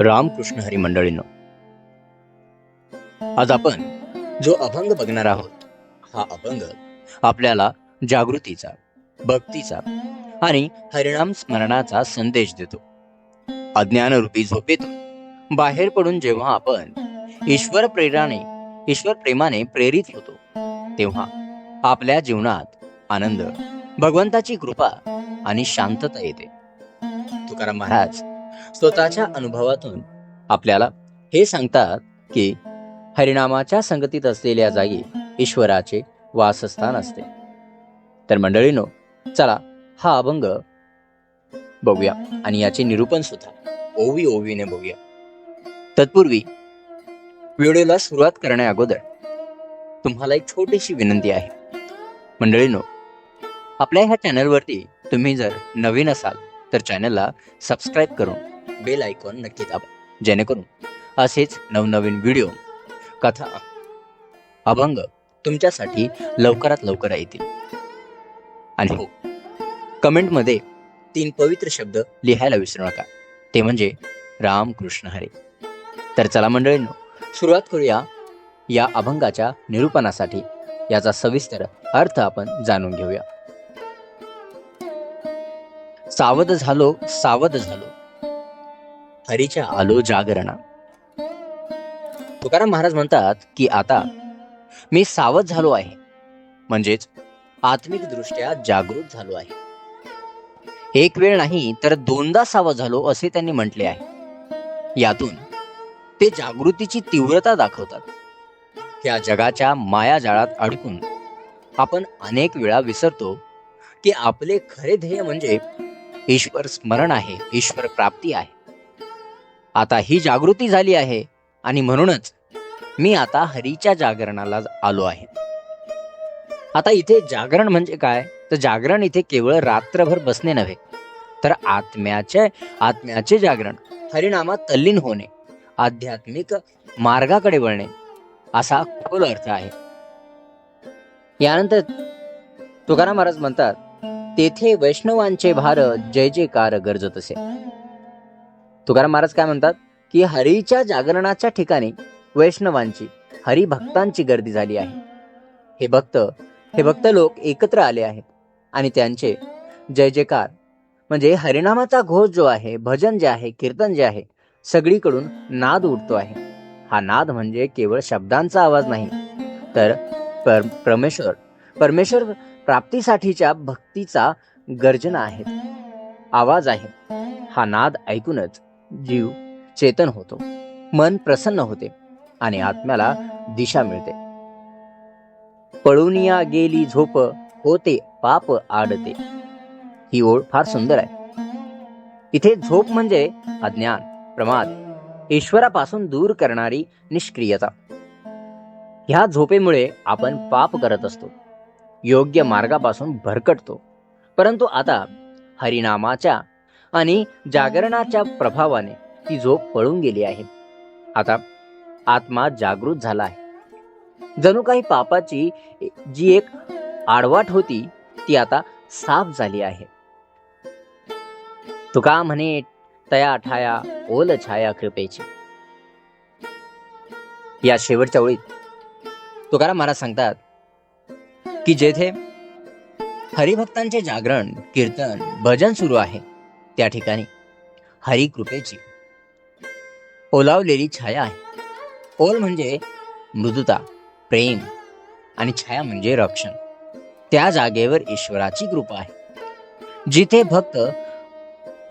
रामकृष्ण हरी मंडळींनो आज आपण जो अभंग बघणार आहोत हा अभंग आपल्याला जागृतीचा भक्तीचा आणि हरिणाम स्मरणाचा संदेश देतो. अज्ञानरूपी झोपेतून बाहेर पडून जेव्हा आपण ईश्वर प्रेराने ईश्वर प्रेमाने प्रेरित होतो तेव्हा आपल्या जीवनात आनंद भगवंताची कृपा आणि शांतता येते. तुकाराम महाराज स्वतःच्या अनुभवातून आपल्याला हे सांगतात की हरिनामाच्या संगतीत असलेल्या जागी ईश्वराचे वासस्थान असते. तर मंडळीनो चला हा अभंग बघूया आणि याचे निरूपण सुद्धा. ओवी ओवीने बघूया. तत्पूर्वी व्हिडिओला सुरुवात करण्या अगोदर तुम्हाला एक छोटीशी विनंती आहे. मंडळीनो आपल्या ह्या चॅनलवरती तुम्ही जर नवीन असाल तर चॅनलला सबस्क्राईब करून बेल आयकॉन नक्की दाबा जेणेकरून असेच नवनवीन व्हिडिओ कथा अभंग तुमच्यासाठी लवकरात लवकर येतील. आणि हो कमेंटमध्ये तीन पवित्र शब्द लिहायला विसरू नका. ते म्हणजे राम कृष्ण हरे. तर चला मंडळींनो सुरुवात करूया या अभंगाच्या निरूपणासाठी. याचा सविस्तर अर्थ आपण जाणून घेऊया. सावध झालो सावध झालो. हरीच्या आलो जागरणा. तुकाराम महाराज म्हणतात की आता मी सावध झालो आहे. म्हणजेच आत्मिक दृष्ट्या जागृत झालो आहे. एक वेळ नाही तर दोनदा सावध झालो असे त्यांनी म्हटले आहे. यातून ते जागृतीची तीव्रता दाखवतात. त्या जगाच्या मायाजाळात अडकून आपण अनेक वेळा विसरतो की आपले खरे ध्येय म्हणजे ईश्वर स्मरण आहे ईश्वर प्राप्ती आहे. आता ही जागृती झाली आहे आणि म्हणूनच मी आता हरीच्या जागरणाला आलो आहे. आता इथे जागरण म्हणजे काय? तर जागरण इथे केवळ रात्रभर बसणे नव्हे तर आत्म्याचे आत्म्याचे जागरण हरिनामात तल्लीन होणे आध्यात्मिक मार्गाकडे वळणे असा खोल अर्थ आहे. यानंतर तुकाराम महाराज म्हणतात तेथे वैष्णवांचे भार जय जयकार गरजत असे. तुकाराम महाराज काय म्हणतात की हरीच्या जागरणाच्या ठिकाणी वैष्णवांची हरिभक्तांची गर्दी झाली आहे. हे भक्त हे भक्त लोक एकत्र आले आहेत आणि त्यांचे जय जयकार. म्हणजे हरिनामाचा घोष जो आहे भजन जे आहे कीर्तन जे आहे सगळीकडून नाद उठतो आहे. हा नाद म्हणजे केवळ शब्दांचा आवाज नाही तर पर परमेश्वर परमेश्वर प्राप्तीसाठीच्या भक्तीचा गर्जना आहे. आवाज आहे. हा नाद ऐकूनच जीव चेतन होतो. मन प्रसन्न होते आणि आत्म्याला दिशा मिळते. पळूनिया गेली झोप होते पाप आडते. ही ओळ फार सुंदर आहे. इथे झोप म्हणजे अज्ञान प्रमाद ईश्वरापासून दूर करणारी निष्क्रियता. ह्या झोपेमुळे आपण पाप करत असतो. योग्य मार्गापासून भरकटतो. परंतु आता हरिनामाच्या आणि जागरणाच्या प्रभावाने ती झोप पळून गेली आहे. आता आत्मा जागृत झाला आहे. जणू काही पापाची जी एक आडवाट होती ती आता साफ झाली आहे. तुका म्हणे तया ठाया ओल छाया कृपेची. या शेवटच्या ओळीत तुकाराम महाराज सांगतात की जेथे हरिभक्तांचे जागरण कीर्तन भजन सुरू आहे त्या ठिकाणी. हरी कृपेची ओलावलेली छाया आहे. ओल म्हणजे मृदुता प्रेम आणि छाया म्हणजे रक्षण. त्या जागेवर ईश्वराची कृपा आहे. जिथे भक्त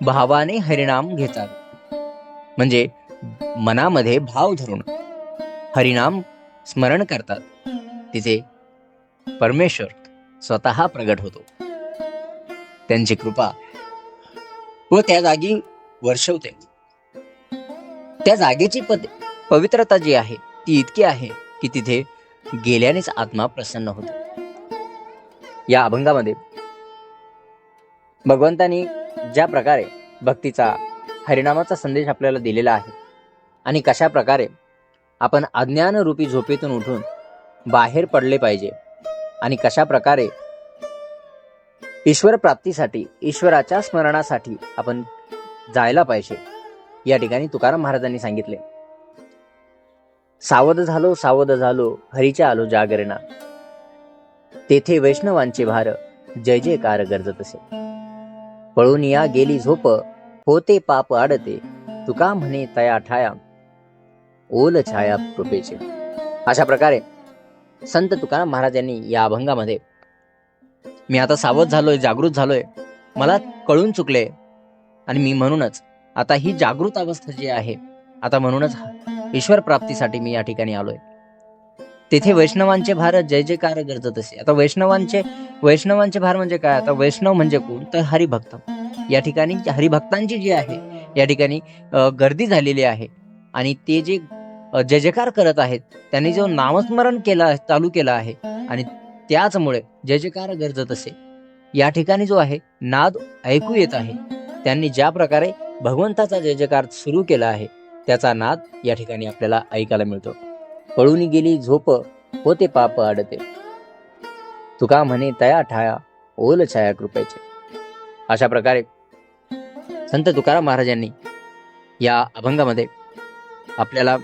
भावाने हरिनाम घेतात. म्हणजे मनामध्ये भाव धरून हरिनाम स्मरण करतात. तिथे परमेश्वर स्वतः प्रगट होतो. त्यांची कृपा व त्या जागी वर्षवते. त्या जागेची पद पवित्रता जी आहे ती इतकी आहे की तिथे गेल्यानेच आत्मा प्रसन्न होतो. या अभंगामध्ये भगवंतानी ज्या प्रकारे भक्तीचा हरिनामाचा संदेश आपल्याला दिलेला आहे आणि कशा प्रकारे आपण अज्ञानरूपी झोपेतून उठून बाहेर पडले पाहिजे आणि कशा प्रकारे ईश्वर प्राप्तीसाठी ईश्वराच्या स्मरणासाठी आपण जायला पाहिजे. या ठिकाणी तुकाराम महाराजांनी सांगितले. सावध झालो सावध झालो हरीच्या आलो जागरणा तेथे वैष्णवांचे भार जय जयकार गरजत असे. पळून या गेली झोप होते पाप आडते तुका म्हणे तया ठाया ओल छाया कृपेचे. अशा प्रकारे संत तुकाराम महाराज यांनी या अभंगामध्ये मी आता सावध झालोय जागृत झालोय. मला कळून चुकले आणि मी म्हणूनच आता ही जागृत अवस्था जी आहे आता म्हणूनच ईश्वर प्राप्तीसाठी मी या ठिकाणी आलोय. तेथे वैष्णवांचे भार जय जयकार गरजत असे. आता वैष्णवांचे वैष्णवांचे भार म्हणजे काय? आता वैष्णव म्हणजे कोण? तर हरिभक्त. या ठिकाणी हरिभक्तांची जी आहे या ठिकाणी गर्दी झालेली आहे. आणि ते जे जय जयकार करत आहेत त्यांनी जो नामस्मरण केला चालू केलं आहे आणि त्याचमुळे जय गरजत असे. या ठिकाणी जो आहे नाद ऐकू येत आहे. त्यांनी ज्या प्रकारे भगवंताचा जयजकार सुरू केला आहे त्याचा नाद या ठिकाणी आपल्याला ऐकायला मिळतो. पळून गेली झोप होते पाप अडते तुका म्हणे तया ठाया ओल छाया कृपेचे. अशा प्रकारे संत तुकाराम महाराजांनी या अभंगामध्ये आपल्याला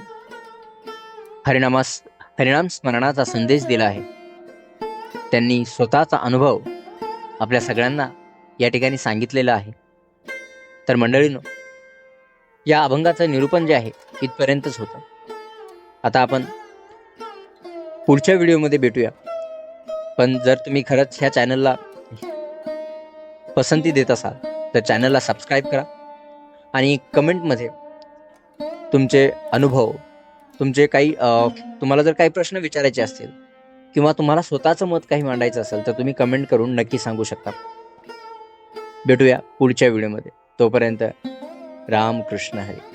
हरिनामास हरिणाम स्मरणाचा संदेश दिला आहे. त्यांनी स्वतःचा अनुभव आपल्या सगळ्यांना या ठिकाणी सांगितलेला आहे. तर मंडळीनो या अभंगाचं निरूपण जे आहे इथपर्यंतच होतं. आता आपण पुढच्या व्हिडिओमध्ये भेटूया. पण जर तुम्ही खरंच ह्या चॅनलला पसंती देत असाल तर चॅनलला सबस्क्राईब करा आणि कमेंटमध्ये तुमचे अनुभव तुमचे काही तुम्हाला जर काही प्रश्न विचारायचे असतील किंवा तुम्हाला स्वतःचं मत काही मांडायचं असेल तर तुम्ही कमेंट करून नक्की सांगू शकता. भेटूया पुढच्या व्हिडिओमध्ये तोपर्यंत राम कृष्ण हरी.